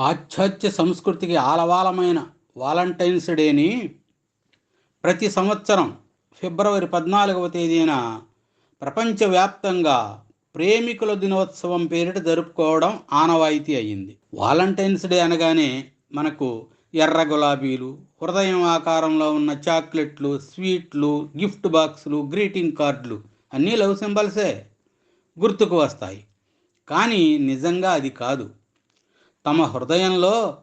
పాశ్చాత్య సంస్కృతికి ఆలవాలమైన వాలంటైన్స్ డేని ప్రతి సంవత్సరం ఫిబ్రవరి పద్నాలుగవ తేదీన ప్రపంచవ్యాప్తంగా ప్రేమికుల దినోత్సవం పేరిట జరుపుకోవడం ఆనవాయితీ అయ్యింది. వాలంటైన్స్ డే అనగానే మనకు ఎర్ర గులాబీలు హృదయం ఆకారంలో ఉన్న చాక్లెట్లు స్వీట్లు గిఫ్ట్ బాక్సులు గ్రీటింగ్ కార్డులు అన్నీ లవ్ సింబల్సే గుర్తుకు వస్తాయి. కానీ నిజంగా అది కాదు. తమ హృదయంలో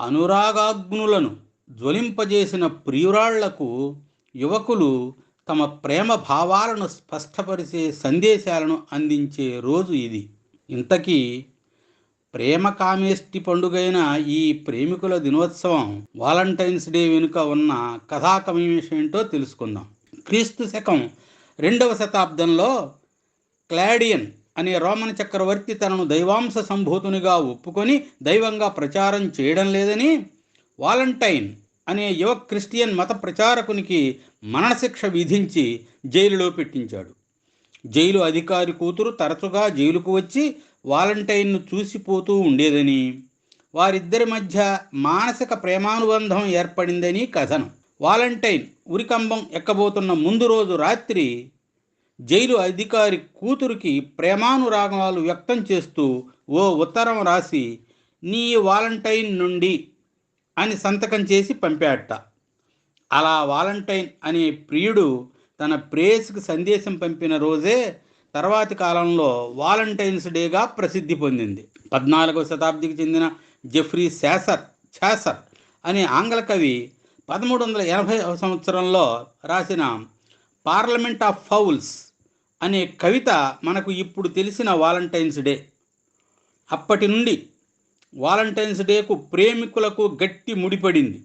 అనురాగాగ్నులను జ్వలింపజేసిన ప్రియురాళ్ళకు యువకులు తమ ప్రేమ భావాలను స్పష్టపరిచే సందేశాలను అందించే రోజు ఇది. ఇంతకీ ప్రేమ కామేష్టి పండుగైన ఈ ప్రేమికుల దినోత్సవం వాలంటైన్స్ డే వెనుక ఉన్న కథాకమేషేంటో తెలుసుకుందాం. క్రీస్తు శకం రెండవ శతాబ్దంలో క్లాడియన్ అనే రోమన్ చక్రవర్తి తనను దైవాంశ సంభూతునిగా ఒప్పుకొని దైవంగా ప్రచారం చేయడం లేదని వాలంటైన్ అనే యువ క్రిస్టియన్ మత ప్రచారకునికి మరణశిక్ష విధించి జైలులో పెట్టించాడు. జైలు అధికారి కూతురు తరచుగా జైలుకు వచ్చి వాలంటైన్ను చూసిపోతూ ఉండేదని వారిద్దరి మధ్య మానసిక ప్రేమానుబంధం ఏర్పడిందని కథనం. వాలంటైన్ ఉరికంబం ఎక్కబోతున్న ముందు రోజు రాత్రి జైలు అధికారి కూతురికి ప్రేమానురాగాలు వ్యక్తం చేస్తూ ఓ ఉత్తరం రాసి నీ వాలంటైన్ నుండి అని సంతకం చేసి పంపాడట. అలా వాలంటైన్ అనే ప్రియుడు తన ప్రేయస్కి సందేశం పంపిన రోజే తర్వాతి కాలంలో వాలంటైన్స్ డేగా ప్రసిద్ధి పొందింది. పద్నాలుగవ శతాబ్దికి చెందిన జెఫ్రీ శాసర్ ఛాసర్ అనే ఆంగ్ల కవి పదమూడు వందల ఎనభై సంవత్సరంలో రాసిన పార్లమెంట్ ఆఫ్ ఫౌల్స్ అనే కవిత మనకు ఇప్పుడు తెలిసిన వాలంటైన్స్ డే. అప్పటి నుండి వాలంటైన్స్ డేకు ప్రేమికులకు గట్టి ముడిపడింది.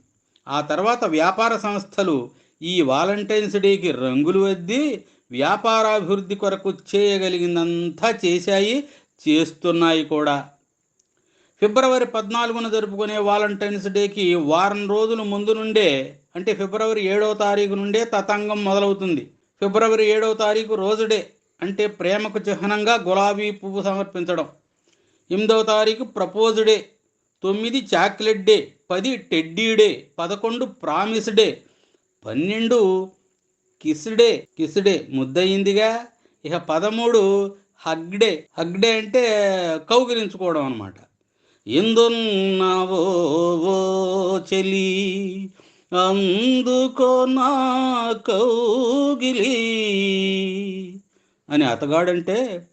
ఆ తర్వాత వ్యాపార సంస్థలు ఈ వాలంటైన్స్ డేకి రంగులు వద్ది వ్యాపారాభివృద్ధి కొరకు చేయగలిగిందంతా చేశాయి చేస్తున్నాయి కూడా. ఫిబ్రవరి పద్నాలుగున జరుపుకునే వాలంటైన్స్ డేకి వారం రోజుల ముందు నుండే అంటే ఫిబ్రవరి ఏడవ తారీఖు నుండే తతంగం మొదలవుతుంది. ఫిబ్రవరి ఏడవ తారీఖు రోజు డే అంటే ప్రేమకు చిహ్నంగా గులాబీ పువ్వు సమర్పించడం. ఎనిమిదవ తారీఖు ప్రపోజ్ డే. తొమ్మిది చాక్లెట్ డే. పది టెడ్డీ డే. పదకొండు ప్రామిస్ డే. పన్నెండు కిస్ డే. Kiss day. ముద్దయిందిగా. ఇక పదమూడు హగ్ డే. హగ్ డే అంటే కౌగిలించుకోవడం అనమాట ఎందున్నావో ఓ చెలి. అందుకో నా కౌగిలి. అని అతగాడంటే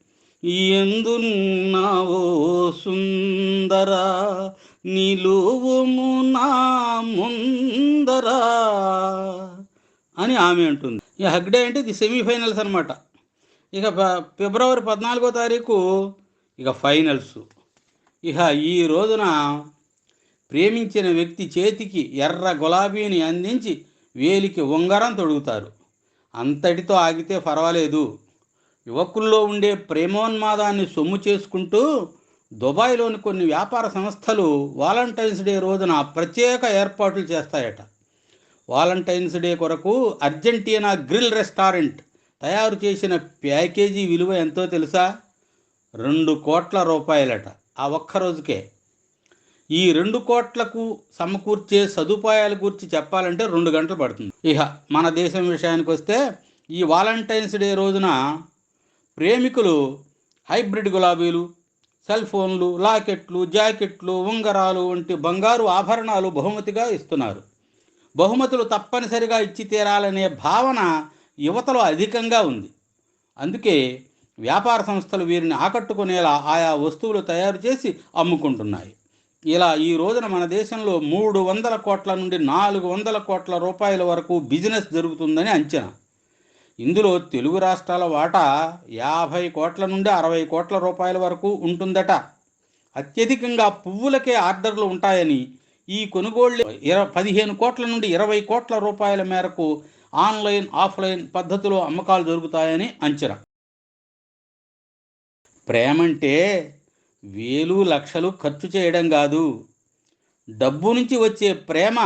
ఎందున్నావో సుందర నిలువుము నా ముందరా అని ఆమె అంటుంది. ఈ హగ్ డే అంటే ఇది సెమీఫైనల్స్ అనమాట ఇక ఫిబ్రవరి పద్నాలుగో తారీఖు ఇక ఫైనల్స్. ఇక ఈ రోజున ప్రేమించిన వ్యక్తి చేతికి ఎర్ర గులాబీని అందించి వేలికి ఉంగరం తొడుగుతారు. అంతటితో ఆగితే పర్వాలేదు యువకుల్లో ఉండే ప్రేమోన్మాదాన్ని సొమ్ము చేసుకుంటూ దుబాయ్లోని కొన్ని వ్యాపార సంస్థలు వాలంటైన్స్ డే రోజున ప్రత్యేక ఏర్పాట్లు చేస్తాయట. వాలంటైన్స్ డే కొరకు అర్జెంటీనా గ్రిల్ రెస్టారెంట్ తయారు చేసిన ప్యాకేజీ విలువ ఎంతో తెలుసా? రెండు కోట్ల రూపాయలట ఆ ఒక్క రోజుకే. ఈ రెండు కోట్లకు సమకూర్చే సదుపాయాల గురించి చెప్పాలంటే రెండు గంటలు పడుతుంది. ఇహ మన దేశం విషయానికి వస్తే ఈ వాలంటైన్స్ డే రోజున ప్రేమికులు హైబ్రిడ్ గులాబీలు సెల్ ఫోన్లు లాకెట్లు జాకెట్లు ఉంగరాలు వంటి బంగారు ఆభరణాలు బహుమతిగా ఇస్తున్నారు. బహుమతులు తప్పనిసరిగా ఇచ్చి తీరాలనే భావన యువతలో అధికంగా ఉంది. అందుకే వ్యాపార సంస్థలు వీరిని ఆకట్టుకునేలా ఆయా వస్తువులు తయారు చేసి అమ్ముకుంటున్నాయి. ఇలా ఈ రోజున మన దేశంలో మూడు వందల కోట్ల నుండి నాలుగు వందల కోట్ల రూపాయల వరకు బిజినెస్ జరుగుతుందని అంచనా. ఇందులో తెలుగు రాష్ట్రాల వాటా యాభై కోట్ల నుండి అరవై కోట్ల రూపాయల వరకు ఉంటుందట. అత్యధికంగా పువ్వులకే ఆర్డర్లు ఉంటాయని ఈ కొనుగోళ్ళు ఇర పదిహేను కోట్ల నుండి ఇరవై కోట్ల రూపాయల మేరకు ఆన్లైన్ ఆఫ్లైన్ పద్ధతిలో అమ్మకాలు జరుగుతాయని అంచనా. ప్రేమంటే వేలు లక్షలు ఖర్చు చేయడం కాదు. డబ్బు నుంచి వచ్చే ప్రేమ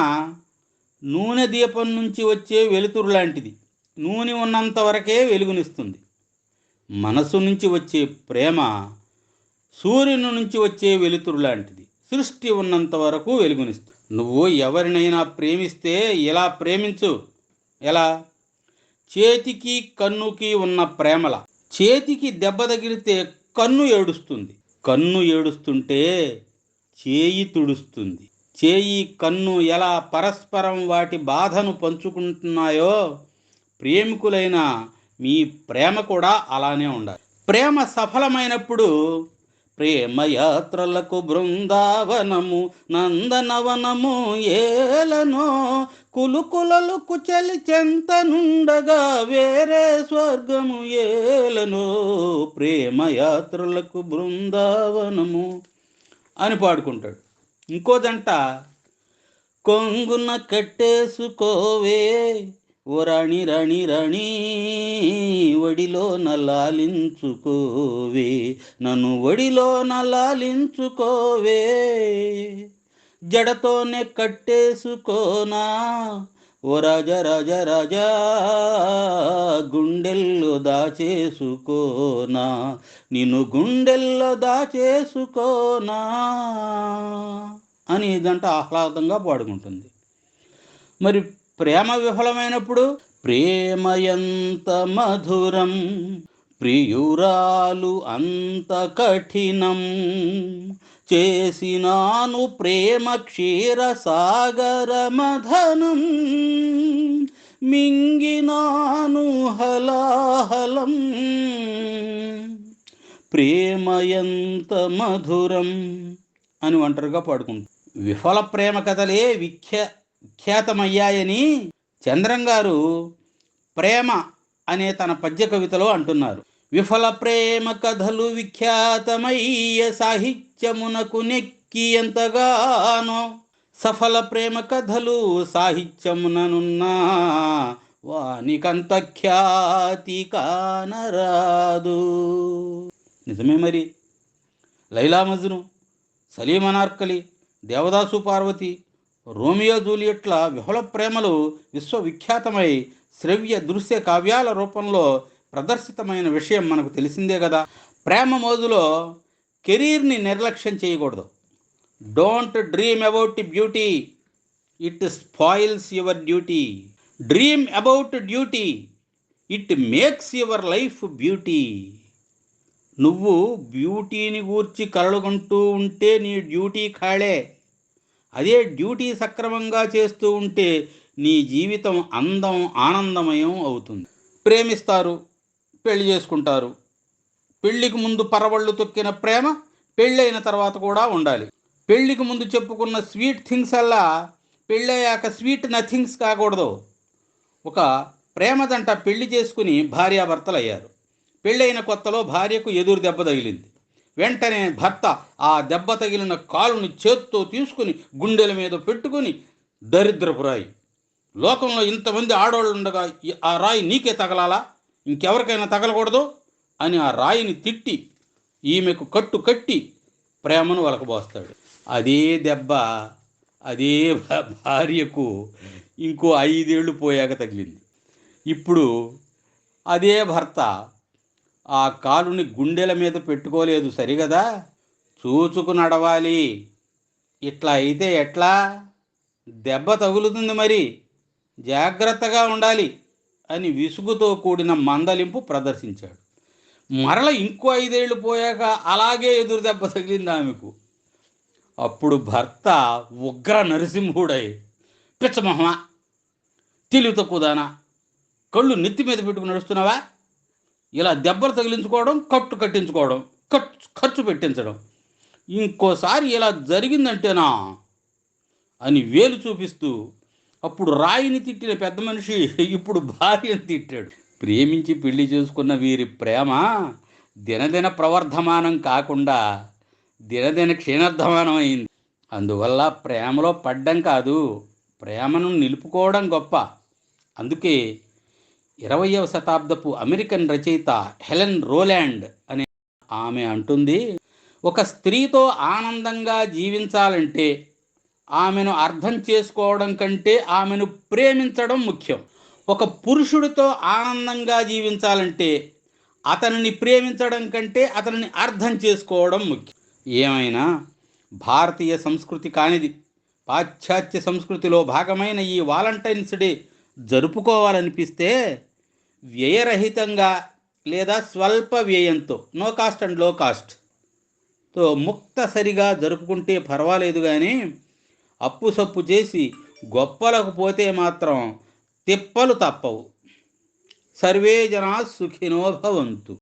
నూనె దీపం నుంచి వచ్చే వెలుతురు లాంటిది. నూనె ఉన్నంత వరకే వెలుగునిస్తుంది. మనసు నుంచి వచ్చే ప్రేమ సూర్యుని నుంచి వచ్చే వెలుతురు లాంటిది. సృష్టి ఉన్నంత వరకు వెలుగునిస్తుంది. నువ్వు ఎవరినైనా ప్రేమిస్తే ఇలా ప్రేమించు? ఎలా? చేతికి కన్నుకి ఉన్న ప్రేమల. చేతికి దెబ్బ తగిలితే కన్ను ఏడుస్తుంది. కన్ను ఏడుస్తుంటే చేయి తుడుస్తుంది. చేయి కన్ను ఎలా పరస్పరం వాటి బాధను పంచుకుంటున్నాయో ప్రేమికులైన మీ ప్రేమ కూడా అలానే ఉండాలి. ప్రేమ సఫలమైనప్పుడు ప్రేమయాత్రలకు బృందావనము నందనవనము ఏలనో కులుకులలు కుచలి చెంతనుండగా వేరే స్వర్గము ఏలనో ప్రేమయాత్రలకు బృందావనము అని పాడుకుంటాడు. ఇంకోదంట కొంగున కట్టేసుకోవే ఓ రాణి రాణి రాణి ఒడిలో నలాలించుకోవే. నన్ను ఒడిలో నలాలించుకోవే. జడతోనే కట్టేసుకోనా? ఓ రాజా రాజా రాజా గుండెల్లో దాచేసుకోనా? నిన్ను గుండెల్లో దాచేసుకోనా? అని ఇదంట ఆహ్లాదంగా పాడుకుంటుంది. మరి ప్రేమ విఫలమైనప్పుడు ప్రేమ ఎంత మధురం ప్రియురాలు అంత కఠినం. చేసినాను ప్రేమ క్షీర సాగర మధనం మింగినాను హలాహలం. ప్రేమ ఎంత మధురం అని ఒంటరిగా పాడుకుంటాం. విఫల ప్రేమ కథలే విఖ్య విఖ్యాతమయ్యాయని చంద్రం గారు ప్రేమ అనే తన పద్య కవితలో అంటున్నారు. విఫల ప్రేమ కథలు విఖ్యాతమయ్య సాహిత్యమునకు నెక్కి ఎంతగానో సఫల ప్రేమ కథలు సాహిత్యముననున్నా వానికంత ఖ్యాతి కానరాదు. నిజమే మరి. లైలా మజ్ను సలీమనార్కలి దేవదాసు పార్వతి రోమియో జూలియట్ల విహుల ప్రేమలు విశ్వవిఖ్యాతమై శ్రవ్య దృశ్య కావ్యాల రూపంలో ప్రదర్శితమైన విషయం మనకు తెలిసిందే కదా. ప్రేమ మోజులో కెరీర్ని నిర్లక్ష్యం చేయకూడదు. Don't dream about beauty it spoils your duty dream about duty it makes your life beauty నువ్వు బ్యూటీని గూర్చి కలలుకుంటూ ఉంటే నీ డ్యూటీ ఖాళే. అదే డ్యూటీ సక్రమంగా చేస్తూ ఉంటే నీ జీవితం అందం ఆనందమయం అవుతుంది. ప్రేమిస్తారు పెళ్ళి చేసుకుంటారు. పెళ్ళికి ముందు పరవళ్ళు తొక్కిన ప్రేమ పెళ్ళైన తర్వాత కూడా ఉండాలి. పెళ్ళికి ముందు చెప్పుకున్న స్వీట్ థింగ్స్ అల్లా పెళ్ళయ్యాక స్వీట్ నథింగ్స్ కాకూడదు. ఒక ప్రేమదంట పెళ్ళి చేసుకుని భార్యాభర్తలు అయ్యారు పెళ్ళైన కొత్తలో భార్యకు ఎదురు దెబ్బ తగిలింది. వెంటనే భర్త ఆ దెబ్బ తగిలిన కాలుని చేత్తో తీసుకుని గుండెల మీద పెట్టుకుని దరిద్రపు రాయి లోకంలో ఇంతమంది ఆడవాళ్ళు ఉండగా ఆ రాయి నీకే తగలాలా? ఇంకెవరికైనా తగలకూడదు? అని ఆ రాయిని తిట్టి ఈమెకు కట్టు కట్టి ప్రేమను వలకబోస్తాడు. అదే దెబ్బ అదే భార్యకు ఇంకో ఐదేళ్ళు పోయాక తగిలింది. ఇప్పుడు అదే భర్త ఆ కాలుని గుండెల మీద పెట్టుకోలేదు సరిగదా? చూచుకు నడవాలి. ఇట్లా అయితే ఎట్లా? దెబ్బ తగులుతుంది మరి. జాగ్రత్తగా ఉండాలి అని విసుగుతో కూడిన మందలింపు ప్రదర్శించాడు. మరల ఇంకో ఐదేళ్ళు పోయాక అలాగే ఎదురు దెబ్బ తగిలింది ఆమెకు. అప్పుడు భర్త ఉగ్ర నరసింహుడై పిచ్చమహమా తెలివి తక్కువదానా కళ్ళు నెత్తి మీద పెట్టుకుని నడుస్తున్నావా? ఇలా దెబ్బలు తగిలించుకోవడం కట్టు కట్టించుకోవడం ఖర్చు ఖర్చు పెట్టించడం. ఇంకోసారి ఇలా జరిగిందంటేనా అని వేలు చూపిస్తూ అప్పుడు రాయిని తిట్టిన పెద్ద మనిషి ఇప్పుడు భార్యను తిట్టాడు. ప్రేమించి పెళ్ళి చేసుకున్న వీరి ప్రేమ దినదిన ప్రవర్ధమానం కాకుండా దినదిన క్షీణర్ధమానం అయింది. అందువల్ల ప్రేమలో పడ్డం కాదు ప్రేమను నిలుపుకోవడం గొప్ప. అందుకే ఇరవయవ శతాబ్దపు అమెరికన్ రచయిత హెలెన్ రోలాండ్ అనే ఆమె అంటుంది ఒక స్త్రీతో ఆనందంగా జీవించాలంటే ఆమెను అర్థం చేసుకోవడం కంటే ఆమెను ప్రేమించడం ముఖ్యం. ఒక పురుషుడితో ఆనందంగా జీవించాలంటే అతనిని ప్రేమించడం కంటే అతనిని అర్థం చేసుకోవడం ముఖ్యం. ఏమైనా? భారతీయ సంస్కృతి కానిది. పాశ్చాత్య సంస్కృతిలో భాగమైన ఈ వాలంటైన్స్ డే జరుపుకోవాలనిపిస్తే వ్యయరహితంగా లేదా స్వల్ప వ్యయంతో నో కాస్ట్ అండ్లో కాస్ట్తో ముక్తసరిగా జరుపుకుంటే పర్వాలేదు కానీ అప్పు సప్పు చేసి గొప్పలకు పోతే మాత్రం తిప్పలు తప్పవు. సర్వే జనా సుఖినో భవంతు.